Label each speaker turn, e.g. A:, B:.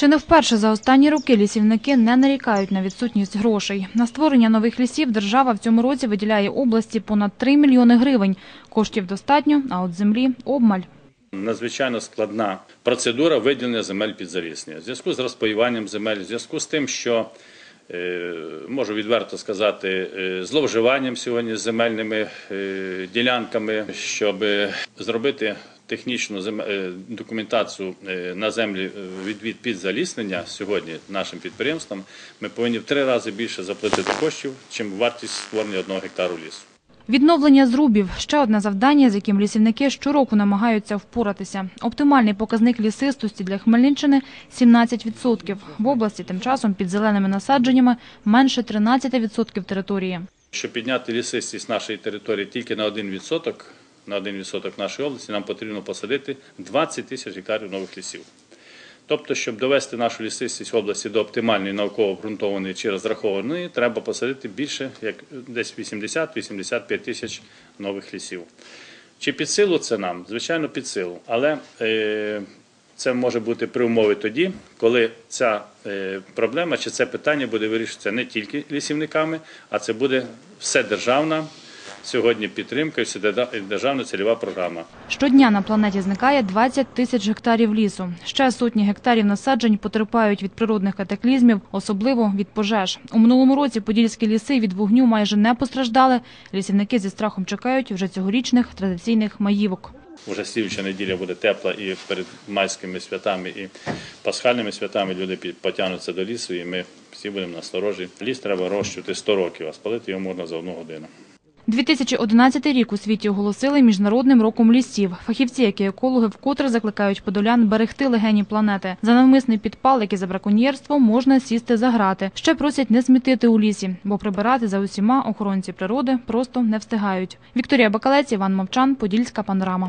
A: Чи не вперше за останні роки лісівники не нарікають на відсутність грошей. На створення нових лісів держава в цьому році виділяє області понад 3 мільйони гривень. Коштів достатньо, а от землі обмаль.
B: Надзвичайно складна процедура виділення земель під заліснення. В зв'язку з розпаюванням земель, в зв'язку з тим, що можу відверто сказати, е, зловживанням сьогодні з земельними е, ділянками, щоб зробити технічну е, документацію е, на землі е, від, під заліснення сьогодні нашим підприємствам, ми повинні в три рази більше заплатити коштів, чим вартість створення одного гектару лісу.
A: Відновлення зрубів – ще одне завдання, з яким лісівники щороку намагаються впоратися. Оптимальний показник лісистості для Хмельниччини – 17%. В області тим часом під зеленими насадженнями менше 13% території.
B: Щоб підняти лісистість нашої території тільки на 1%, на 1% нашої області, нам потрібно посадити 20 тисяч гектарів нових лісів. Тобто, щоб довести нашу лісистість в області до оптимальної науково обґрунтованої чи розрахованої, треба посадити більше, як десь 80-85 тисяч нових лісів. Чи під силу це нам? Звичайно, під силу. Але е, це може бути при умові тоді, коли ця е, проблема чи це питання буде вирішуватися не тільки лісівниками, а це буде вседержавна сьогодні підтримка і вседержавна цільова програма.
A: Щодня на планеті зникає 20 тисяч гектарів лісу. Ще сотні гектарів насаджень потерпають від природних катаклізмів, особливо від пожеж. У минулому році подільські ліси від вогню майже не постраждали. Лісівники зі страхом чекають вже цьогорічних традиційних маївок.
B: Уже слідча неділя буде тепла і перед майськими святами і пасхальними святами люди потягнуться до лісу, і ми всі будемо насторожі. Ліс треба розчути 100 років, а спалити його можна за одну годину.
A: 2011 рік у світі оголосили міжнародним роком лісів. Фахівці, як і екологи, вкотре закликають подолян берегти легені планети. За навмисний підпал, як і за браконьєрство, можна сісти за грати. Ще просять не смітити у лісі, бо прибирати за усіма охоронці природи просто не встигають. Вікторія Бакалець, Іван Мовчан, Подільська панорама.